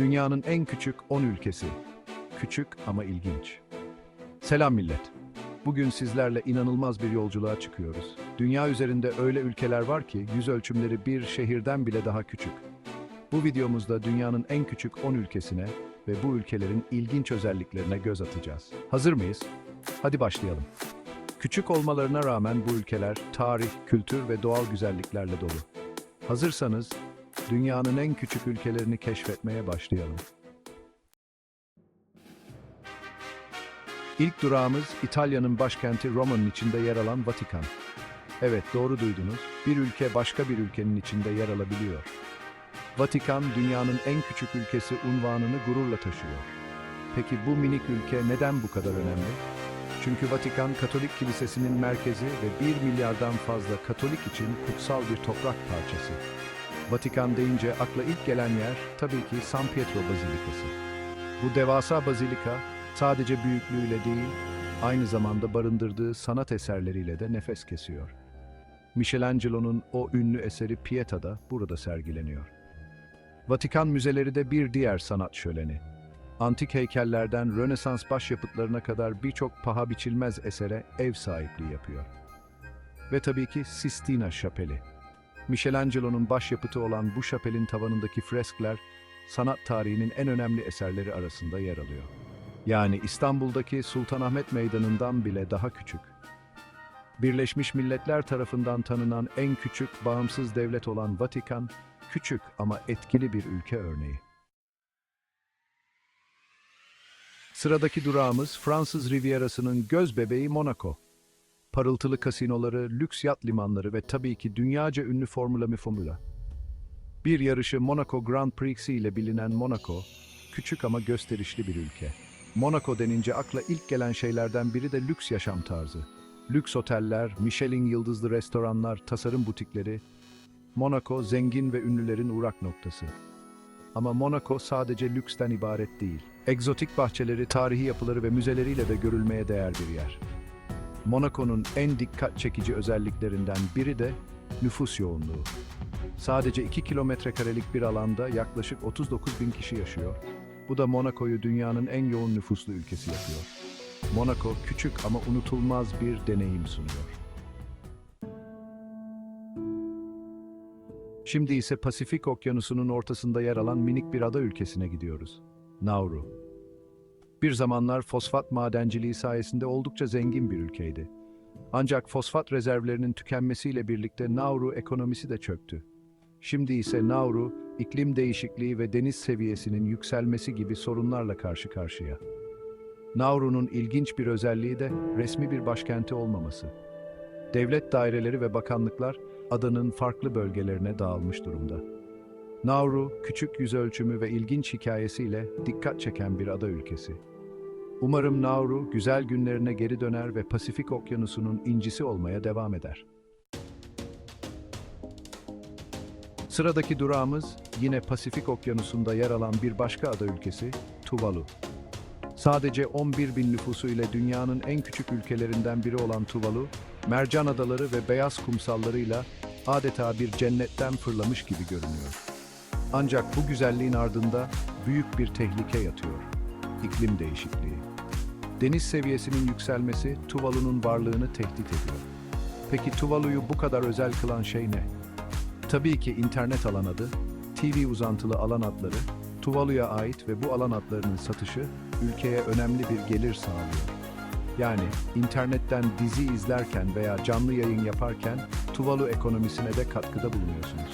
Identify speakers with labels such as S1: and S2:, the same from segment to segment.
S1: Dünyanın en küçük 10 ülkesi. Küçük ama ilginç. Selam millet. Bugün sizlerle inanılmaz bir yolculuğa çıkıyoruz. Dünya üzerinde öyle ülkeler var ki yüz ölçümleri bir şehirden bile daha küçük. Bu videomuzda dünyanın en küçük 10 ülkesine ve bu ülkelerin ilginç özelliklerine göz atacağız. Hazır mıyız? Hadi başlayalım. Küçük olmalarına rağmen bu ülkeler tarih, kültür ve doğal güzelliklerle dolu. Hazırsanız dünyanın en küçük ülkelerini keşfetmeye başlayalım. İlk durağımız İtalya'nın başkenti Roma'nın içinde yer alan Vatikan. Evet doğru duydunuz. Bir ülke başka bir ülkenin içinde yer alabiliyor. Vatikan dünyanın en küçük ülkesi unvanını gururla taşıyor. Peki bu minik ülke neden bu kadar önemli? Çünkü Vatikan Katolik Kilisesi'nin merkezi ve 1 milyardan fazla Katolik için kutsal bir toprak parçası. Vatikan deyince akla ilk gelen yer tabii ki San Pietro Bazilikası. Bu devasa bazilika sadece büyüklüğüyle değil, aynı zamanda barındırdığı sanat eserleriyle de nefes kesiyor. Michelangelo'nun o ünlü eseri Pieta da burada sergileniyor. Vatikan müzeleri de bir diğer sanat şöleni. Antik heykellerden Rönesans başyapıtlarına kadar birçok paha biçilmez esere ev sahipliği yapıyor. Ve tabii ki Sistina Şapeli. Michelangelo'nun başyapıtı olan bu şapelin tavanındaki freskler, sanat tarihinin en önemli eserleri arasında yer alıyor. Yani İstanbul'daki Sultanahmet Meydanı'ndan bile daha küçük. Birleşmiş Milletler tarafından tanınan en küçük bağımsız devlet olan Vatikan, küçük ama etkili bir ülke örneği. Sıradaki durağımız Fransız Rivierası'nın göz bebeği Monaco. Parıltılı kasinoları, lüks yat limanları ve tabii ki dünyaca ünlü Formula mi Formula. Bir yarışı Monaco Grand Prix ile bilinen Monaco, küçük ama gösterişli bir ülke. Monaco denince akla ilk gelen şeylerden biri de lüks yaşam tarzı. Lüks oteller, Michelin yıldızlı restoranlar, tasarım butikleri. Monaco zengin ve ünlülerin uğrak noktası. Ama Monaco sadece lüksten ibaret değil. Egzotik bahçeleri, tarihi yapıları ve müzeleriyle de görülmeye değer bir yer. Monaco'nun en dikkat çekici özelliklerinden biri de nüfus yoğunluğu. Sadece 2 kilometre karelik bir alanda yaklaşık 39 bin kişi yaşıyor. Bu da Monaco'yu dünyanın en yoğun nüfuslu ülkesi yapıyor. Monaco küçük ama unutulmaz bir deneyim sunuyor. Şimdi ise Pasifik Okyanusu'nun ortasında yer alan minik bir ada ülkesine gidiyoruz. Nauru. Bir zamanlar fosfat madenciliği sayesinde oldukça zengin bir ülkeydi. Ancak fosfat rezervlerinin tükenmesiyle birlikte Nauru ekonomisi de çöktü. Şimdi ise Nauru, iklim değişikliği ve deniz seviyesinin yükselmesi gibi sorunlarla karşı karşıya. Nauru'nun ilginç bir özelliği de resmi bir başkenti olmaması. Devlet daireleri ve bakanlıklar adanın farklı bölgelerine dağılmış durumda. Nauru, küçük yüz ölçümü ve ilginç hikayesiyle dikkat çeken bir ada ülkesi. Umarım Nauru güzel günlerine geri döner ve Pasifik Okyanusu'nun incisi olmaya devam eder. Sıradaki durağımız yine Pasifik Okyanusu'nda yer alan bir başka ada ülkesi Tuvalu. Sadece 11 bin nüfusu ile dünyanın en küçük ülkelerinden biri olan Tuvalu, mercan adaları ve beyaz kumsallarıyla adeta bir cennetten fırlamış gibi görünüyor. Ancak bu güzelliğin ardında büyük bir tehlike yatıyor. İklim değişikliği. Deniz seviyesinin yükselmesi Tuvalu'nun varlığını tehdit ediyor. Peki Tuvalu'yu bu kadar özel kılan şey ne? Tabii ki internet alan adı, TV uzantılı alan adları, Tuvalu'ya ait ve bu alan adlarının satışı ülkeye önemli bir gelir sağlıyor. Yani internetten dizi izlerken veya canlı yayın yaparken Tuvalu ekonomisine de katkıda bulunuyorsunuz.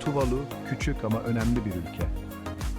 S1: Tuvalu küçük ama önemli bir ülke.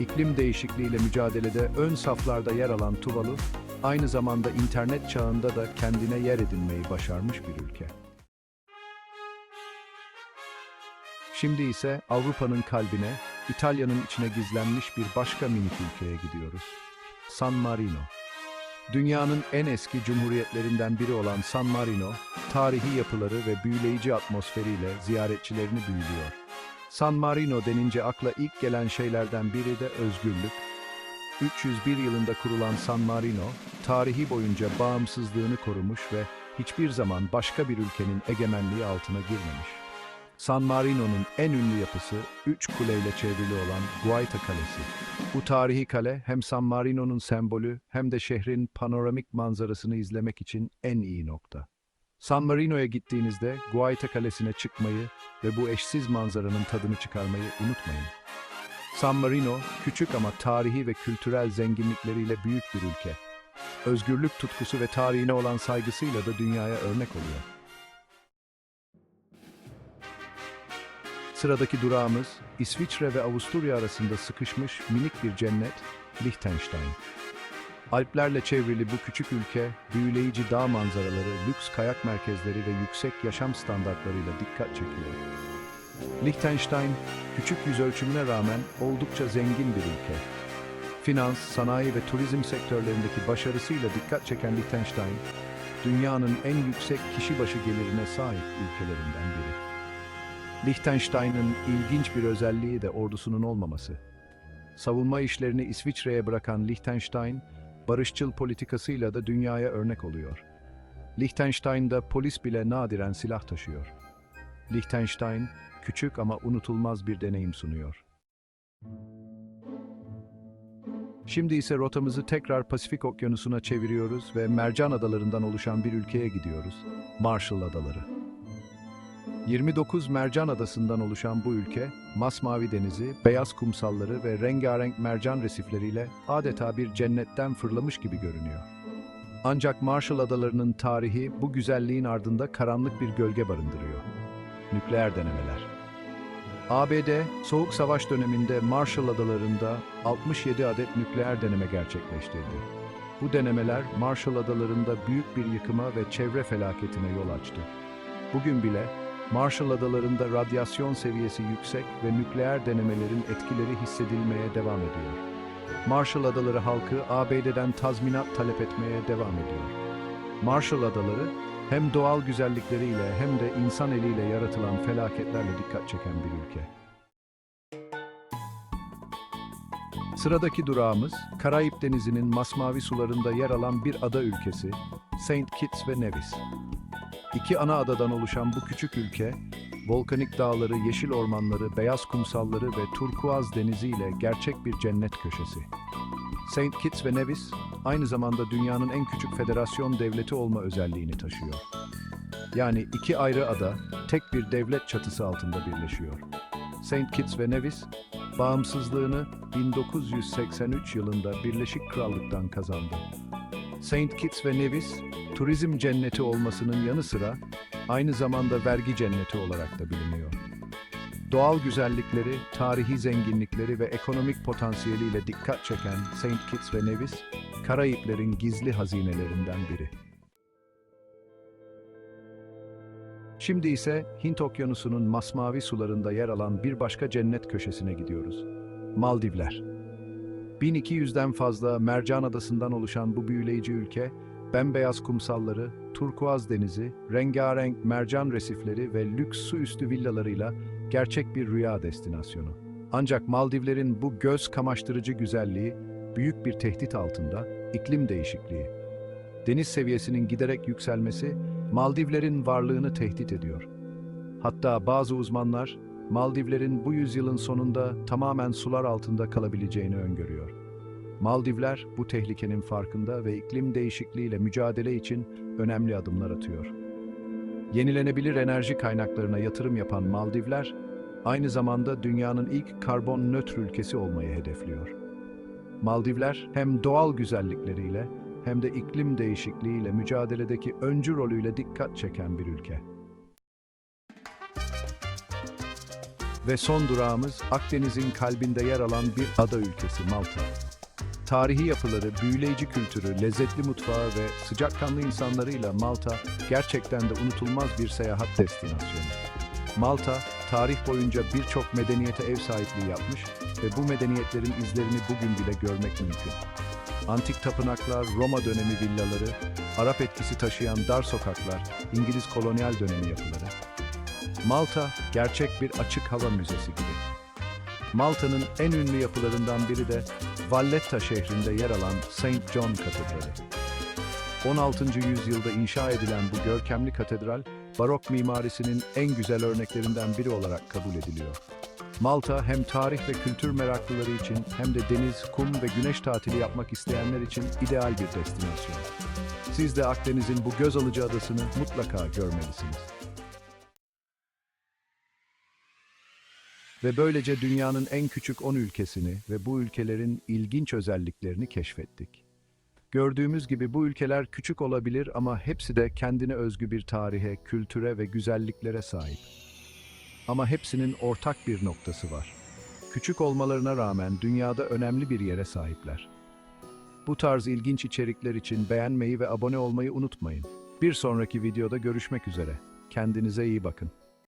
S1: İklim değişikliğiyle mücadelede ön saflarda yer alan Tuvalu, aynı zamanda internet çağında da kendine yer edinmeyi başarmış bir ülke. Şimdi ise Avrupa'nın kalbine, İtalya'nın içine gizlenmiş bir başka minik ülkeye gidiyoruz. San Marino. Dünyanın en eski cumhuriyetlerinden biri olan San Marino, tarihi yapıları ve büyüleyici atmosferiyle ziyaretçilerini büyülüyor. San Marino denince akla ilk gelen şeylerden biri de özgürlük. 301 yılında kurulan San Marino, tarihi boyunca bağımsızlığını korumuş ve hiçbir zaman başka bir ülkenin egemenliği altına girmemiş. San Marino'nun en ünlü yapısı üç kuleyle çevrili olan Guaita Kalesi. Bu tarihi kale hem San Marino'nun sembolü hem de şehrin panoramik manzarasını izlemek için en iyi nokta. San Marino'ya gittiğinizde Guaita Kalesi'ne çıkmayı ve bu eşsiz manzaranın tadını çıkarmayı unutmayın. San Marino, küçük ama tarihi ve kültürel zenginlikleriyle büyük bir ülke. Özgürlük tutkusu ve tarihine olan saygısıyla da dünyaya örnek oluyor. Sıradaki durağımız İsviçre ve Avusturya arasında sıkışmış minik bir cennet Liechtenstein. Alplerle çevrili bu küçük ülke, büyüleyici dağ manzaraları, lüks kayak merkezleri ve yüksek yaşam standartlarıyla dikkat çekiyor. Liechtenstein, küçük yüz ölçümüne rağmen oldukça zengin bir ülke. Finans, sanayi ve turizm sektörlerindeki başarısıyla dikkat çeken Liechtenstein, dünyanın en yüksek kişi başı gelirine sahip ülkelerinden biri. Liechtenstein'ın ilginç bir özelliği de ordusunun olmaması. Savunma işlerini İsviçre'ye bırakan Liechtenstein, barışçıl politikasıyla da dünyaya örnek oluyor. Liechtenstein'da polis bile nadiren silah taşıyor. Liechtenstein, küçük ama unutulmaz bir deneyim sunuyor. Şimdi ise rotamızı tekrar Pasifik Okyanusu'na çeviriyoruz ve Mercan Adalarından oluşan bir ülkeye gidiyoruz. Marshall Adaları. 29 mercan adasından oluşan bu ülke, masmavi denizi, beyaz kumsalları ve rengarenk mercan resifleriyle adeta bir cennetten fırlamış gibi görünüyor. Ancak Marshall Adaları'nın tarihi bu güzelliğin ardında karanlık bir gölge barındırıyor. Nükleer denemeler. ABD, Soğuk Savaş döneminde Marshall Adaları'nda 67 adet nükleer deneme gerçekleştirdi. Bu denemeler Marshall Adaları'nda büyük bir yıkıma ve çevre felaketine yol açtı. Bugün bile Marshall Adaları'nda radyasyon seviyesi yüksek ve nükleer denemelerin etkileri hissedilmeye devam ediyor. Marshall Adaları halkı ABD'den tazminat talep etmeye devam ediyor. Marshall Adaları hem doğal güzellikleriyle hem de insan eliyle yaratılan felaketlerle dikkat çeken bir ülke. Sıradaki durağımız, Karayip Denizi'nin masmavi sularında yer alan bir ada ülkesi, Saint Kitts ve Nevis. İki ana adadan oluşan bu küçük ülke, volkanik dağları, yeşil ormanları, beyaz kumsalları ve turkuaz deniziyle gerçek bir cennet köşesi. Saint Kitts ve Nevis, aynı zamanda dünyanın en küçük federasyon devleti olma özelliğini taşıyor. Yani iki ayrı ada, tek bir devlet çatısı altında birleşiyor. Saint Kitts ve Nevis, bağımsızlığını 1983 yılında Birleşik Krallık'tan kazandı. Saint Kitts ve Nevis, turizm cenneti olmasının yanı sıra aynı zamanda vergi cenneti olarak da biliniyor. Doğal güzellikleri, tarihi zenginlikleri ve ekonomik potansiyeliyle dikkat çeken Saint Kitts ve Nevis, Karayiplerin gizli hazinelerinden biri. Şimdi ise Hint Okyanusu'nun masmavi sularında yer alan bir başka cennet köşesine gidiyoruz. Maldivler. 1200'den fazla mercan adasından oluşan bu büyüleyici ülke, bembeyaz kumsalları, turkuaz denizi, rengarenk mercan resifleri ve lüks su üstü villalarıyla gerçek bir rüya destinasyonu. Ancak Maldivlerin bu göz kamaştırıcı güzelliği büyük bir tehdit altında, iklim değişikliği. Deniz seviyesinin giderek yükselmesi Maldivlerin varlığını tehdit ediyor. Hatta bazı uzmanlar Maldivlerin bu yüzyılın sonunda tamamen sular altında kalabileceğini öngörüyor. Maldivler bu tehlikenin farkında ve iklim değişikliğiyle mücadele için önemli adımlar atıyor. Yenilenebilir enerji kaynaklarına yatırım yapan Maldivler, aynı zamanda dünyanın ilk karbon nötr ülkesi olmayı hedefliyor. Maldivler hem doğal güzellikleriyle hem de iklim değişikliğiyle mücadeledeki öncü rolüyle dikkat çeken bir ülke. Ve son durağımız Akdeniz'in kalbinde yer alan bir ada ülkesi Malta. Tarihi yapıları, büyüleyici kültürü, lezzetli mutfağı ve sıcakkanlı insanlarıyla Malta gerçekten de unutulmaz bir seyahat destinasyonu. Malta, tarih boyunca birçok medeniyete ev sahipliği yapmış ve bu medeniyetlerin izlerini bugün bile görmek mümkün. Antik tapınaklar, Roma dönemi villaları, Arap etkisi taşıyan dar sokaklar, İngiliz kolonyal dönemi yapıları. Malta, gerçek bir açık hava müzesi gibi. Malta'nın en ünlü yapılarından biri de Valletta şehrinde yer alan St. John Katedrali. 16. yüzyılda inşa edilen bu görkemli katedral, barok mimarisinin en güzel örneklerinden biri olarak kabul ediliyor. Malta hem tarih ve kültür meraklıları için hem de deniz, kum ve güneş tatili yapmak isteyenler için ideal bir destinasyon. Siz de Akdeniz'in bu göz alıcı adasını mutlaka görmelisiniz. Ve böylece dünyanın en küçük 10 ülkesini ve bu ülkelerin ilginç özelliklerini keşfettik. Gördüğümüz gibi bu ülkeler küçük olabilir ama hepsi de kendine özgü bir tarihe, kültüre ve güzelliklere sahip. Ama hepsinin ortak bir noktası var. Küçük olmalarına rağmen dünyada önemli bir yere sahipler. Bu tarz ilginç içerikler için beğenmeyi ve abone olmayı unutmayın. Bir sonraki videoda görüşmek üzere. Kendinize iyi bakın.